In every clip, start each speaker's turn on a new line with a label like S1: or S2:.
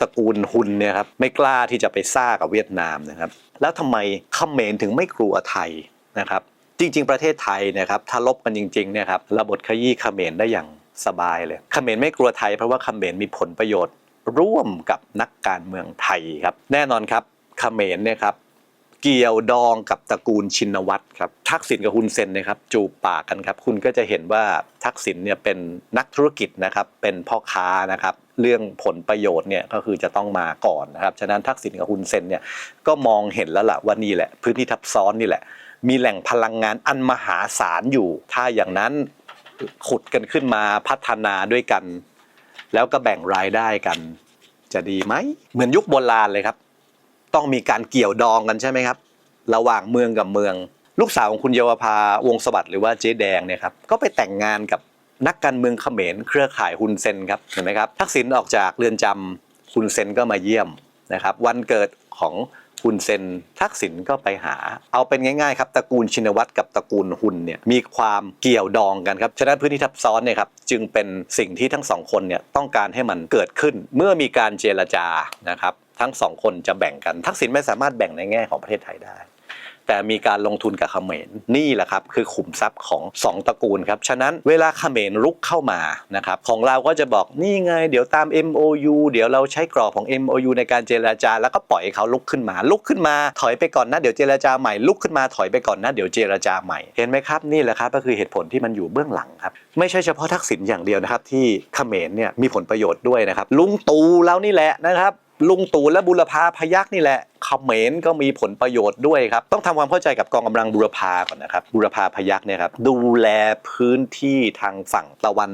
S1: ตระกูลฮุนเนี่ยครับไม่กล้าที่จะไปซ่ากับเวียดนามนะครับ แล้วทำไมเขมรถึงไม่กลัวไทยนะครับ จริง ๆ ประเทศไทยนะครับถ้าลบกันจริงๆเนี่ยครับระบทขยี้เขมรได้อย่างสบายเลยเขมรไม่กลัวไทยเพราะว่าเขมรมีผลประโยชน์ร่วมกับนักการเมืองไทยครับ แน่นอนครับเขมรเนี่ยครับเกี่ยวดองกับตระกูลชินวัตรครับทักษิณกับฮุนเซนเนะครับจูบปากกันครับ คุณก็จะเห็นว่าทักษิณเนี่ยเป็นนักธุรกิจนะครับเป็นพ่อค้านะครับ เรื่องผลประโยชน์เนี่ยก็คือจะต้องมาก่อนนะครับฉะนั้นทักษิณกับฮุนเซนเนี่ยก็มองเห็นแล้วล่ะว่านี่แหละ พื้นที่ทับซ้อนนี่แหละ มีแหล่งพลังงานอันมหาศาลอยู่ ถ้าอย่างนั้นขุดกันขึ้นมาพัฒนาด้วยกัน แล้วก็แบ่งรายได้กัน จะดีไหมเหมือนยุคโบราณเลยครับ ต้องมีการเกี่ยวดองกันใช่ไหมครับ ระหว่างเมืองกับเมือง ลูกสาวของคุณเยาวภาวงสวัสดิ์หรือว่าเจ๊แดงเนี่ยครับก็ไปแต่งงานกับ นักการเมืองเขมรเครือข่ายฮุนเซนครับเห็นไหมครับทักษิณออกจากเรือนจำฮุนเซนก็มาเยี่ยมนะครับ วันเกิดของฮุนเซนทักษิณก็ไปหา เอาเป็นง่ายๆครับตระกูลชินวัตรกับตระกูลฮุนเนี่ยมีความเกี่ยวดองกันครับฉะนั้นพื้นที่ทับซ้อนเนี่ยครับจึงเป็นสิ่งที่ทั้งสองคนเนี่ยต้องการให้มันเกิดขึ้น เมื่อมีการเจรจานะครับทั้งสองคนจะแบ่งกันทักษิณไม่สามารถแบ่งในแง่ของประเทศไทยได้ แต่มีการลงทุนกับเขมรนี่แหละครับคือขุมทรัพย์ของสองตระกูลครับฉะนั้นเวลาเขมรรุกเข้ามานะครับของเราก็จะบอกนี่ไง เดี๋ยวตาม MOU เดี๋ยวเราใช้กรอบของ MOU ในการเจรจา แล้วก็ปล่อยเขาลุกขึ้นมา ลุกขึ้นมา ถอยไปก่อนนะเดี๋ยวเจรจาใหม่ลุกขึ้นมาถอยไปก่อนนะเดี๋ยวเจรจาใหม่เห็นไหมครับนี่แหละครับก็คือเหตุผลที่มันอยู่เบื้องหลังครับไม่ใช่เฉพาะทักษิณอย่างเดียวนะครับที่เขมรเนี่ยมีผลประโยชน์ด้วยนะครับลุงตู่เรานี่แหละนะครับ ลุงตู่และบุรพาพยักนี่แหละเขมรก็มีผลประโยชน์ด้วยครับ ต้องทำความเข้าใจกับกองกำลังบุรพาก่อนนะครับ บุรพาพยักเนี่ยครับดูแลพื้นที่ทางฝั่งตะวัน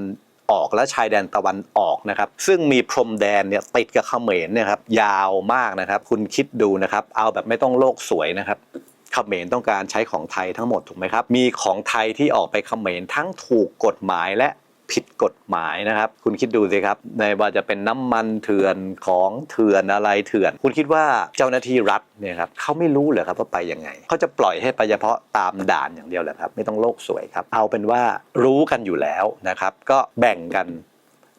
S1: ออกและชายแดนตะวันออกนะครับ ซึ่งมีพรมแดนเนี่ยติดกับเขมรเนี่ยครับยาวมากนะครับ คุณคิดดูนะครับ เอาแบบไม่ต้องโลกสวยนะครับเขมรต้องการใช้ของไทยทั้งหมดถูกไหมครับ มีของไทยที่ออกไปเขมรทั้งถูกกฎหมายและ ผิดกฎหมายนะครับ คุณคิดดูสิครับในว่าจะเป็นน้ำมันเถื่อนของเถื่อนอะไรเถื่อน คุณคิดว่าเจ้าหน้าที่รัฐเนี่ยครับเขาไม่รู้เหรอครับว่าไปยังไงเขาจะปล่อยให้ไปเฉพาะตามด่านอย่างเดียวแหละครับ ไม่ต้องโลกสวยครับ เอาเป็นว่ารู้กันอยู่แล้วนะครับ ก็แบ่งกัน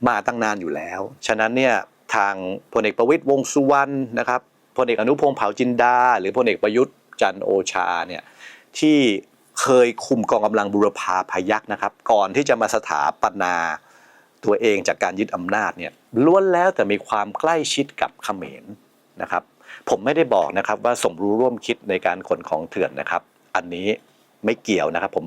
S1: มาตั้งนานอยู่แล้ว ฉะนั้นเนี่ยทางพลเอกประวิตยวงสุวรรณนะครับพลเอกอนุพงษ์เผ่าจินดา หรือพลเอกประยุทธ์จันโอชาเนี่ยที่ เคยคุมกองกำลังบุรพาพยักนะครับ ก่อนที่จะมาสถาปนาตัวเองจากการยึดอำนาจเนี่ยล้วนแล้วแต่มีความใกล้ชิดกับเขมรนะครับ ผมไม่ได้บอกนะครับว่าสมรู้ร่วมคิดในการขนของเถื่อนนะครับ อันนี้ไม่เกี่ยวนะครับผม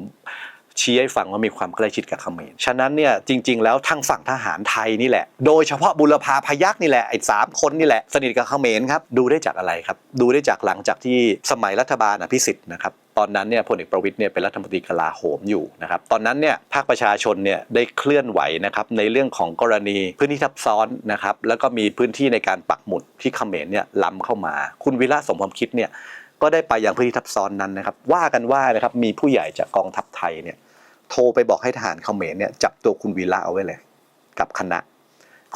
S1: ชี้ให้ฟังว่ามีความใกล้ชิดกับเขมร ฉะนั้นเนี่ยจริง ๆ แล้วทางฝั่งทหารไทยนี่แหละ โดยเฉพาะบุรพาพยักนี่แหละไอ้สามคนนี่แหละสนิทกับเขมรครับ ดูได้จากอะไรครับ ดูได้จากหลังจากที่สมัยรัฐบาลอภิสิทธิ์นะครับ ตอนนั้นเนี่ยพลเอกประวิตยเนี่ยเป็นรัฐมนตรีกลาโหมอยู่นะครับตอนนั้นเนี่ยภาคประชาชนเนี่ยได้เคลื่อนไหวนะครับในเรื่องของกรณีพื้นที่ทับซ้อนนะครับแล้วก็มีพื้นที่ในการปักหมุดที่เขมรเนี่ยล้ำเข้ามา คุณวิระสมความคิดเนี่ยก็ได้ไปยังพื้นที่ทับซ้อนนั้นนะครับว่ากันว่านะครับมีผู้ใหญ่จากกองทัพไทยเนี่ยโทรไปบอกให้ทหารเขมรเนี่ยจับตัวคุณวีระเอาไว้เลย กับคณะ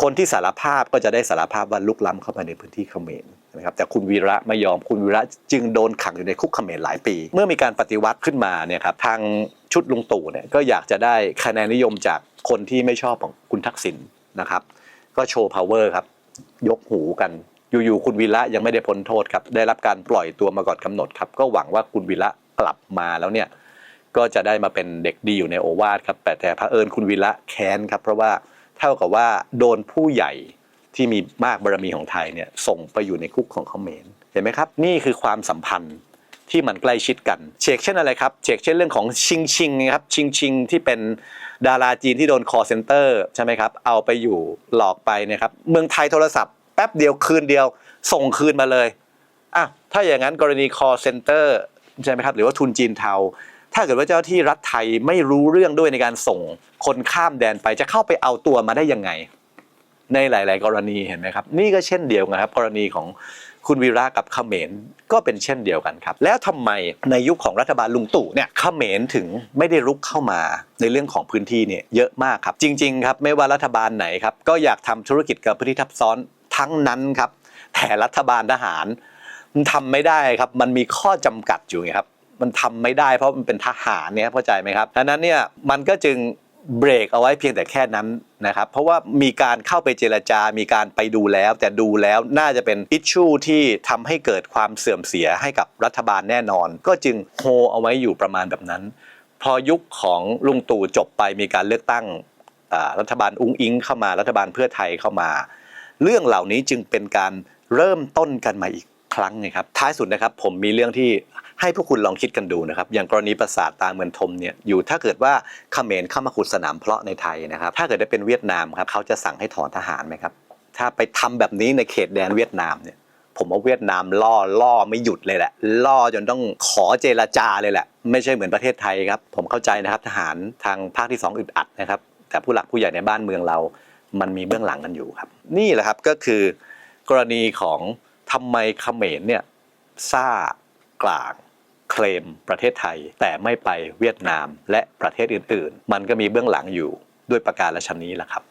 S1: คนที่สารภาพก็จะได้สารภาพว่าลุกล้ำเข้ามาในพื้นที่เขมรนะครับแต่คุณวีระไม่ยอมคุณวีระจึงโดนขังอยู่ในคุกเขมรหลายปี เมื่อมีการปฏิวัติขึ้นมาเนี่ยครับทางชุดลุงตู่เนี่ยก็อยากจะได้คะแนนนิยมจากคนที่ไม่ชอบของคุณทักษิณนะครับก็โชว์ power ครับยกหูกันอยู่ๆคุณวีระยังไม่ได้พ้นโทษครับได้รับการปล่อยตัวมาก่อนกำหนดครับก็หวังว่าคุณวีระกลับมาแล้วเนี่ยก็จะได้มาเป็นเด็กดีอยู่ในโอวาทครับแต่แต่พระเอิญคุณวีระแค้นครับเพราะว่า เท่ากับว่าโดนผู้ใหญ่ที่มีมากบารมีของไทยเนี่ยส่งไปอยู่ในคุกของเขมรเห็นไหมครับ นี่คือความสัมพันธ์ที่มันใกล้ชิดกัน เชกเช่นอะไรครับเชกเช่นเรื่องของชิงชิงครับชิงชิงที่เป็นดาราจีนที่โดนคอเซ็นเตอร์ใช่ไหมครับเอาไปอยู่หลอกไปเนะครับเมืองไทยโทรศัพท์แป๊บเดียวคืนเดียวส่งคืนมาเลยอะถ้าอย่างนั้นกรณี call center ใช่ไหมครับหรือว่าทุนจีนเทา ถ้าเกิดว่าเจ้าที่รัฐไทยไม่รู้เรื่องด้วยในการส่งคนข้ามแดนไปจะเข้าไปเอาตัวมาได้ยังไง ในหลาย ๆ กรณีเห็นไหมครับ นี่ก็เช่นเดียวกันครับ กรณีของคุณวีระกับเขมรก็เป็นเช่นเดียวกันครับ แล้วทำไมในยุคของรัฐบาลลุงตู่เนี่ยเขมรถึงไม่ได้รุกเข้ามาในเรื่องของพื้นที่เนี่ยเยอะมากครับ จริง ๆ ครับ ไม่ว่ารัฐบาลไหนครับก็อยากทำธุรกิจกับพื้นที่ทับซ้อนทั้งนั้นครับแต่รัฐบาลทหารมันทำไม่ได้ครับ มันมีข้อจำกัดอยู่ไงครับ มันทำไม่ได้ เพราะมันเป็นทหารเนี่ยเข้าใจไหมครับดังนั้นเนี่ยมันก็จึงเบรกเอาไว้เพียงแต่แค่นั้นนะครับ เพราะว่ามีการเข้าไปเจรจา มีการไปดูแล้ว แต่ดูแล้วน่าจะเป็นอิชชูที่ทำให้เกิดความเสื่อมเสียให้กับรัฐบาลแน่นอน ก็จึงโฮเอาไว้อยู่ประมาณแบบนั้น พอยุคของลุงตู่จบไปมีการเลือกตั้งรัฐบาลอุ้งอิงเข้ามารัฐบาลเพื่อไทยเข้ามา เรื่องเหล่านี้จึงเป็นการเริ่มต้นกันมาอีกครั้งไงครับท้ายสุดนะครับผมมีเรื่องที่ ให้พวกคุณลองคิดกันดูนะครับ อย่างกรณีปราสาทตาเมือนทมเนี่ยอยู่ถ้าเกิดว่าเขมรเข้ามาขุดสนามเพลาะในไทยนะครับ ถ้าเกิดได้เป็นเวียดนามครับเขาจะสั่งให้ถอนทหารไหมครับ ถ้าไปทำแบบนี้ในเขตแดนเวียดนามเนี่ย ผมว่าเวียดนามล่อล่อไม่หยุดเลยแหละ ล่อจนต้องขอเจรจาเลยแหละ ไม่ใช่เหมือนประเทศไทยครับ ผมเข้าใจนะครับทหารทางภาคที่สองอึดอัดนะครับ แต่ผู้หลักผู้ใหญ่ในบ้านเมืองเรา มันมีเบื้องหลังกันอยู่ครับ นี่แหละครับก็คือกรณีของทำไมเขมรเนี่ยซ่ากลาง เคลมประเทศไทย แต่ไม่ไปเวียดนามและประเทศอื่น ๆ มันก็มีเบื้องหลังอยู่ด้วยประการละชนนี้แหละครับ